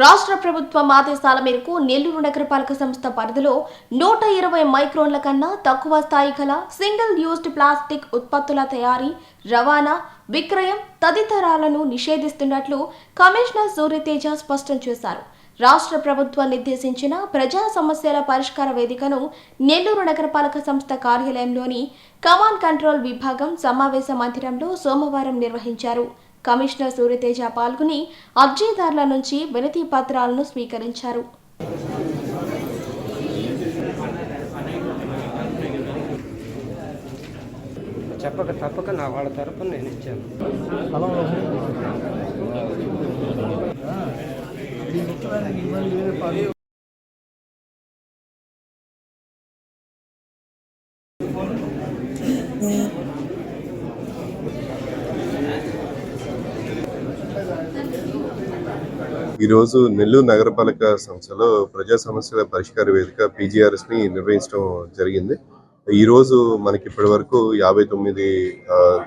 రాష్ట్ర ప్రభుత్వం ఆదేశాల మేరకు నెల్లూరు నగరపాలక సంస్థ పరిధిలో నూట ఇరవై మైక్రోన్ల కన్నా తక్కువ స్థాయి గల సింగిల్ యూజ్డ్ ప్లాస్టిక్ ఉత్పత్తుల తయారీ రవాణా విక్రయం తదితరాలను నిషేధిస్తున్నట్లు కమిషనర్ సూర్యతేజ స్పష్టం చేశారు. రాష్ట్ర ప్రభుత్వం నిర్దేశించిన ప్రజా సమస్యల పరిష్కార వేదికను నెల్లూరు నగరపాలక సంస్థ కార్యాలయంలోని కమాండ్ కంట్రోల్ విభాగం సమావేశ మందిరంలో సోమవారం నిర్వహించారు. కమిషనర్ సూర్యతేజ పాల్గొని అర్జీదారుల నుంచి వినతి పత్రాలను స్వీకరించారు. చెప్పక తప్పక నా వాళ్ళ తరపున నేను ఇచ్చాను. ఈరోజు నెల్లూరు నగరపాలక సంస్థలో ప్రజా సమస్యల పరిష్కార వేదిక పీజీఆర్ఎస్ని నిర్వహించడం జరిగింది. ఈరోజు మనకి ఇప్పటి వరకు యాభై తొమ్మిది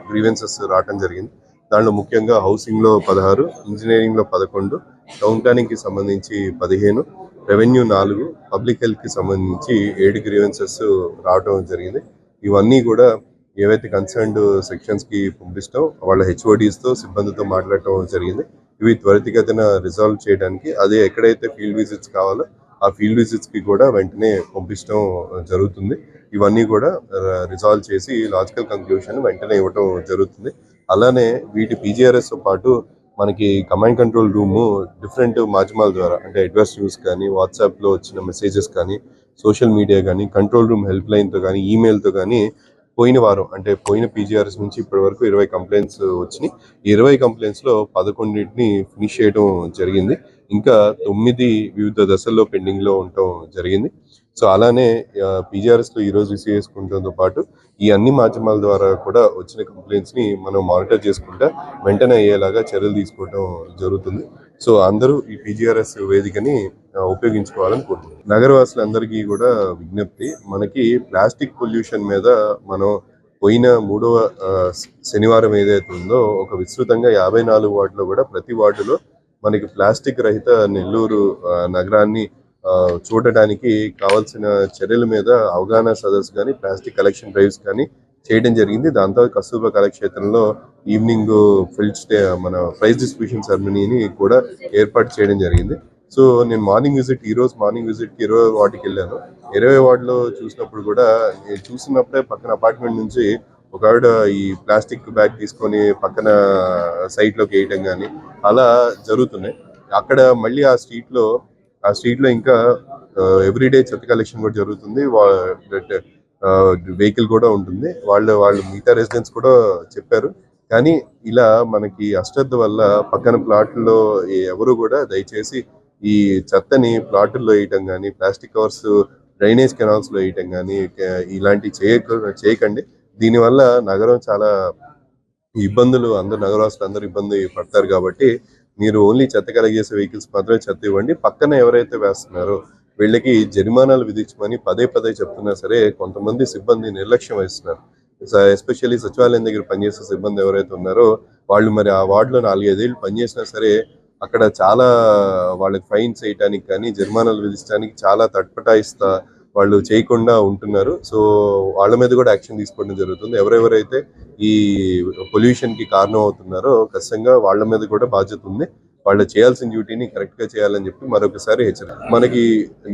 గ్రీవెన్సెస్ రావటం జరిగింది. దాంట్లో ముఖ్యంగా హౌసింగ్లో పదహారు ఇంజనీరింగ్లో పదకొండు టౌన్ ప్లానింగ్కి సంబంధించి పదిహేను రెవెన్యూ నాలుగు పబ్లిక్ హెల్త్కి సంబంధించి ఏడు గ్రీవెన్సెస్ రావటం జరిగింది. ఇవన్నీ కూడా ఏవైతే కన్సర్న్డ్ సెక్షన్స్కి పంపిస్తాం వాళ్ళ హెచ్ఓడీస్తో సిబ్బందితో మాట్లాడటం జరిగింది. ఇవి త్వరితగతిన రిజాల్వ్ చేయడానికి అదే ఎక్కడైతే ఫీల్డ్ విజిట్స్ కావాలో ఆ ఫీల్డ్ విజిట్స్కి కూడా వెంటనే పంపించడం జరుగుతుంది. ఇవన్నీ కూడా రిజాల్వ్ చేసి లాజికల్ కంక్లూషన్ వెంటనే ఇవ్వటం జరుగుతుంది. అలానే వీటి పీజీఆర్ఎస్తో పాటు మనకి కమాండ్ కంట్రోల్ రూమ్ డిఫరెంట్ మాధ్యమాల ద్వారా అంటే అడ్వాన్స్ న్యూస్ కానీ వాట్సాప్లో వచ్చిన మెసేజెస్ కానీ సోషల్ మీడియా కానీ కంట్రోల్ రూమ్ హెల్ప్లైన్తో కానీ ఈమెయిల్తో కానీ పోయిన వారం అంటే పోయిన పీజీఆర్ఎస్ నుంచి ఇప్పటి వరకు ఇరవై కంప్లైంట్స్ వచ్చినాయి. ఇరవై కంప్లైంట్స్లో పదకొండింటిని ఫినిష్ చేయడం జరిగింది. ఇంకా తొమ్మిది వివిధ దశల్లో పెండింగ్లో ఉండటం జరిగింది. సో అలానే పీజీఆర్ఎస్లో ఈ రిసీవ్ చేసుకుంటంతో పాటు ఈ అన్ని మాధ్యమాల ద్వారా కూడా వచ్చిన కంప్లైంట్స్ని మనం మానిటర్ చేసుకుంటా వెంటనే అయ్యేలాగా చర్యలు తీసుకోవడం జరుగుతుంది. సో అందరూ ఈ పీజీఆర్ఎస్ వేదికని ఉపయోగించుకోవాలని కోరుతున్నాను నగరవాసులందరికీ కూడా విజ్ఞప్తి మనకి ప్లాస్టిక్ పొల్యూషన్ మీద మనం పోయిన మూడవ శనివారం ఏదైతే ఉందో ఒక విస్తృతంగా యాభై నాలుగు వార్డులో కూడా ప్రతి వార్డులో మనకి ప్లాస్టిక్ రహిత నెల్లూరు నగరాన్ని చూడటానికి కావాల్సిన చర్యల మీద అవగాహన సదస్సు కానీ ప్లాస్టిక్ కలెక్షన్ డ్రైవ్స్ కానీ చేయడం జరిగింది. దాంతో కస్తూర్బా కళాక్షేత్రంలో ఈవినింగ్ ఫిల్డ్ స్టే మన ప్రైజ్ డిస్ట్రిబ్యూషన్ సెరమనీని కూడా ఏర్పాటు చేయడం జరిగింది. సో నేను మార్నింగ్ విజిట్ ఈ రోజు మార్నింగ్ విజిట్ ఇరవై వార్డుకి వెళ్ళాను. ఇరవై వార్డులో చూసినప్పుడు కూడా నేను చూసినప్పుడే పక్కన అపార్ట్మెంట్ నుంచి ఒక ఆవిడ ఈ ప్లాస్టిక్ బ్యాగ్ తీసుకొని పక్కన సైట్లోకి వేయడం కానీ అలా జరుగుతున్నాయి. అక్కడ మళ్ళీ ఆ స్ట్రీట్లో ఆ స్ట్రీట్లో ఇంకా ఎవ్రీడే చెత్త కలెక్షన్ కూడా జరుగుతుంది. వెహికల్ కూడా ఉంటుంది. వాళ్ళు వాళ్ళు మిగతా రెసిడెంట్స్ కూడా చెప్పారు. కానీ ఇలా మనకి అశ్రద్ధ వల్ల పక్కన ప్లాట్లో ఎవరు కూడా దయచేసి ఈ చెత్తని ప్లాటుల్లో వేయటం కానీ ప్లాస్టిక్ కవర్స్ డ్రైనేజ్ కెనాల్స్లో వేయటం కానీ ఇలాంటివి చేయక చేయకండి. దీనివల్ల నగరం చాలా ఇబ్బందులు అందరు నగరవాసులు అందరు ఇబ్బంది పడతారు కాబట్టి మీరు ఓన్లీ చెత్త కలగజేసే వెహికల్స్ మాత్రమే చెత్త ఇవ్వండి. పక్కన ఎవరైతే వేస్తున్నారో వీళ్ళకి జరిమానాలు విధించమని పదే పదే చెప్తున్నా సరే కొంతమంది సిబ్బంది నిర్లక్ష్యం వహిస్తున్నారు. ఎస్పెషల్లీ సచివాలయం దగ్గర పనిచేసే సిబ్బంది ఎవరైతే ఉన్నారో వాళ్ళు మరి ఆ వార్డులో నాలుగైదేళ్ళు పనిచేసినా సరే అక్కడ చాలా వాళ్ళకి ఫైన్స్ వేయటానికి కానీ జరిమానాలు విధించడానికి చాలా తట్పటాయిస్తా వాళ్ళు చేయకుండా ఉంటున్నారు. సో వాళ్ళ మీద కూడా యాక్షన్ తీసుకోవడం జరుగుతుంది. ఎవరెవరైతే ఈ పొల్యూషన్కి కారణం అవుతున్నారో ఖచ్చితంగా వాళ్ళ మీద కూడా బాధ్యత ఉంది. వాళ్ళు చేయాల్సిన డ్యూటీని కరెక్ట్గా చేయాలని చెప్పి మరొకసారి హెచ్చరిక. మనకి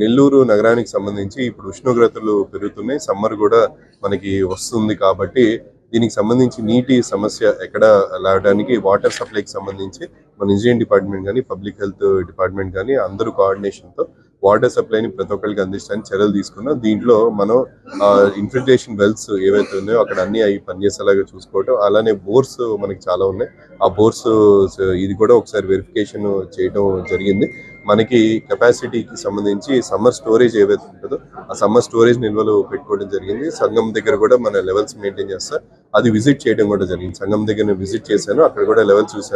నెల్లూరు నగరానికి సంబంధించి ఇప్పుడు ఉష్ణోగ్రతలు పెరుగుతున్నాయి. సమ్మర్ కూడా మనకి వస్తుంది కాబట్టి దీనికి సంబంధించి నీటి సమస్య ఎక్కడ లాగడానికి వాటర్ సప్లైకి సంబంధించి మన ఇంజనీరింగ్ డిపార్ట్మెంట్ కానీ పబ్లిక్ హెల్త్ డిపార్ట్మెంట్ కానీ అందరూ కోఆర్డినేషన్తో వాటర్ సప్లైని ప్రతి ఒక్కరికి అందించడానికి చర్యలు తీసుకున్నాం. దీంట్లో మనం ఇన్ఫిల్ట్రేషన్ వెల్స్ ఏవైతే ఉన్నాయో అక్కడ అన్ని అవి పనిచేసేలాగా చూసుకోవటం అలానే బోర్స్ మనకి చాలా ఉన్నాయి. ఆ బోర్స్ ఇది కూడా ఒకసారి వెరిఫికేషన్ చేయడం జరిగింది. మనకి కెపాసిటీకి సంబంధించి సమ్మర్ స్టోరేజ్ ఏవైతే ఉంటుందో ఆ సమ్మర్ స్టోరేజ్ నిల్వలు పెట్టుకోవడం జరిగింది. సంఘం దగ్గర కూడా మన లెవెల్స్ మెయింటైన్ చేస్తా. అది విజిట్ చేయడం కూడా జరిగింది. సంఘం దగ్గర విజిట్ చేశాను. అక్కడ కూడా లెవెల్స్ చూశాను.